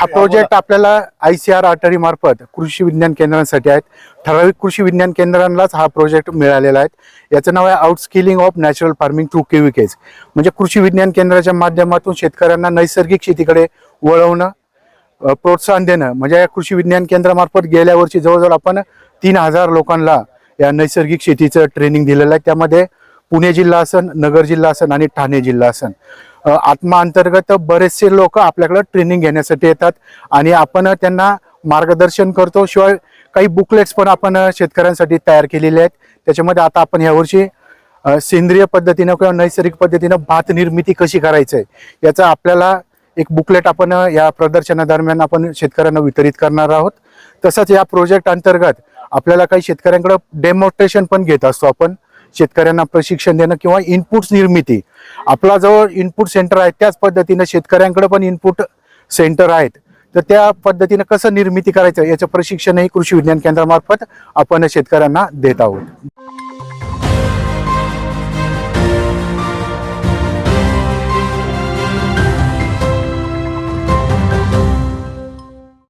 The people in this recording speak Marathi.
हा प्रोजेक्ट आपल्याला आय सी आर आर्टरी मार्फत कृषी विज्ञान केंद्रांसाठी आहेत. ठराविक कृषी विज्ञान केंद्रांनाच हा प्रोजेक्ट मिळालेला आहे. याचं नाव आहे outskilling of natural farming through KVKs म्हणजे कृषी विज्ञान केंद्राच्या माध्यमातून शेतकऱ्यांना नैसर्गिक शेतीकडे वळवणं प्रोत्साहन देणं. म्हणजे या कृषी विज्ञान केंद्रामार्फत गेल्या वर्षी जवळजवळ आपण तीन हजार लोकांना या नैसर्गिक शेतीचं ट्रेनिंग दिलेलं आहे. त्यामध्ये पुणे जिल्हा असन नगर जिल्हा असन आणि ठाणे जिल्हा असन. आत्मा अंतर्गत बरेचसे लोक आपल्याकडे ट्रेनिंग घेण्यासाठी येतात आणि आपण त्यांना मार्गदर्शन करतो. शिवाय काही बुकलेट्स पण आपण शेतकऱ्यांसाठी तयार केलेले आहेत. त्याच्यामध्ये आता आपण यावर्षी सेंद्रिय पद्धतीनं किंवा नैसर्गिक पद्धतीनं भात निर्मिती कशी करायचं आहे याचा आपल्याला एक बुकलेट आपण या प्रदर्शनादरम्यान आपण शेतकऱ्यांना वितरित करणार आहोत. तसंच या प्रोजेक्ट अंतर्गत आपल्याला काही शेतकऱ्यांकडं डेमॉन्स्ट्रेशन पण घेत असतो आपण. शेतकऱ्यांना प्रशिक्षण देणं किंवा इनपुट निर्मिती. आपला जवळ इनपुट सेंटर आहे त्याच पद्धतीनं शेतकऱ्यांकडे पण इनपुट सेंटर आहेत. तर त्या पद्धतीनं कसं निर्मिती करायचं याचं प्रशिक्षणही कृषी विज्ञान केंद्रामार्फत आपण शेतकऱ्यांना देत आहोत.